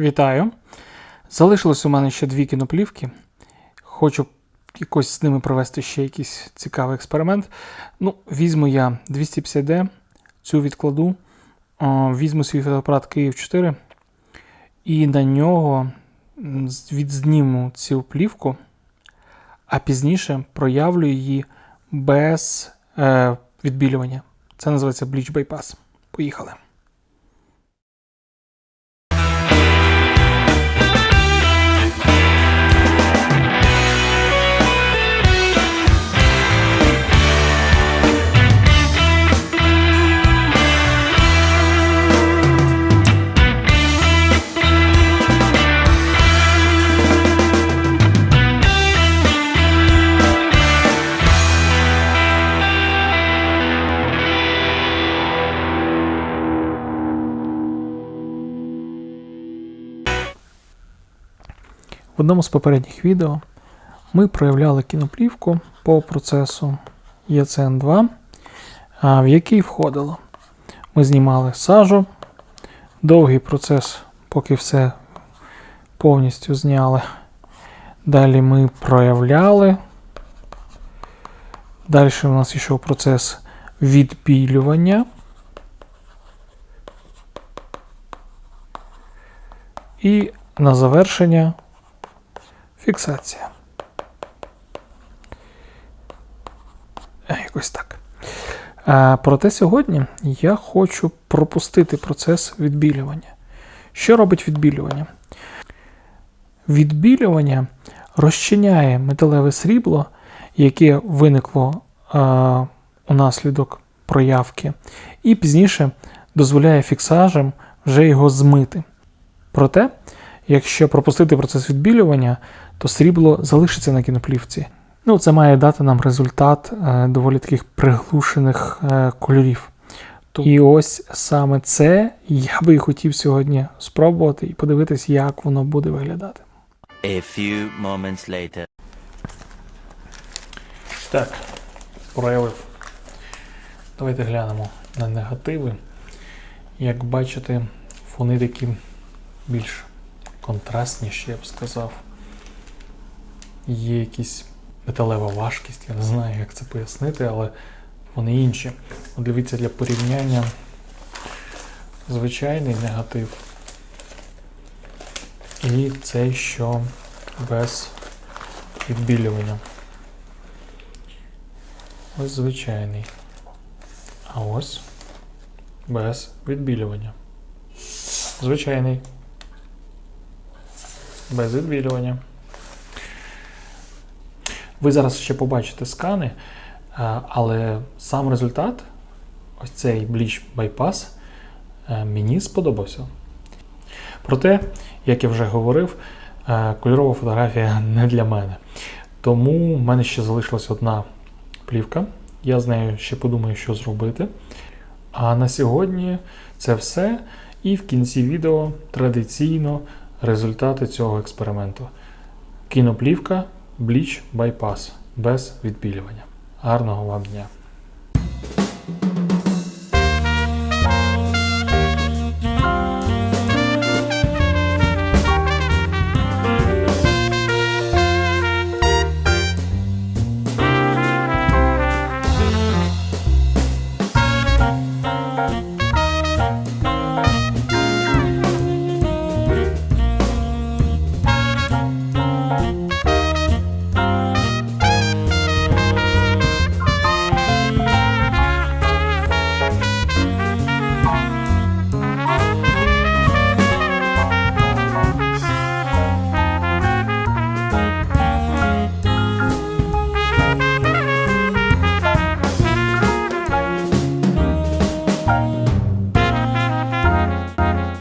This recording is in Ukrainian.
Вітаю! Залишилось у мене ще дві кіноплівки. Хочу якось з ними провести ще якийсь цікавий експеримент. Ну, візьму я 250D, цю відкладу, візьму свій фотоапарат Київ 4 і на нього відзніму цю плівку, а пізніше проявлю її без е, відбілювання. Це називається Bleach Bypass. Поїхали. В одному з попередніх відео ми проявляли кіноплівку по процесу ECN2, в який входило. Ми знімали сажу, довгий процес, поки все повністю зняли. Далі ми проявляли. Далі у нас йшов процес відпілювання. І на завершення Фіксація. Е, Якось так. А, проте сьогодні я хочу пропустити процес відбілювання. Що робить відбілювання? Відбілювання розчиняє металеве срібло, яке виникло а, унаслідок проявки, і пізніше дозволяє фіксажам вже його змити. Проте, якщо пропустити процес відбілювання, то срібло залишиться на кіноплівці. Ну, це має дати нам результат е, доволі таких приглушених е, кольорів. І ось саме це я би і хотів сьогодні спробувати і подивитись, як воно буде виглядати. A few moments later. Так, проявив. Давайте глянемо на негативи. Як бачите, вони такі більш контрастніші, я б сказав. Є якась металева важкість, я не знаю, як це пояснити, але вони інші. От дивіться для порівняння звичайний негатив. І цей, що без відбілювання. Ось звичайний. А ось без відбілювання. Звичайний. Без відбілювання. Ви зараз ще побачите скани, але сам результат, ось цей Bleach Bypass, е, мені сподобався. Проте, як я вже говорив, е, кольорова фотографія не для мене. Тому в мене ще залишилась одна плівка. Я з нею ще подумаю, що зробити. А на сьогодні це все. І в кінці відео традиційно результати цього експерименту. Кіноплівка Bleach Bypass без відбілювання. Гарного вам дня!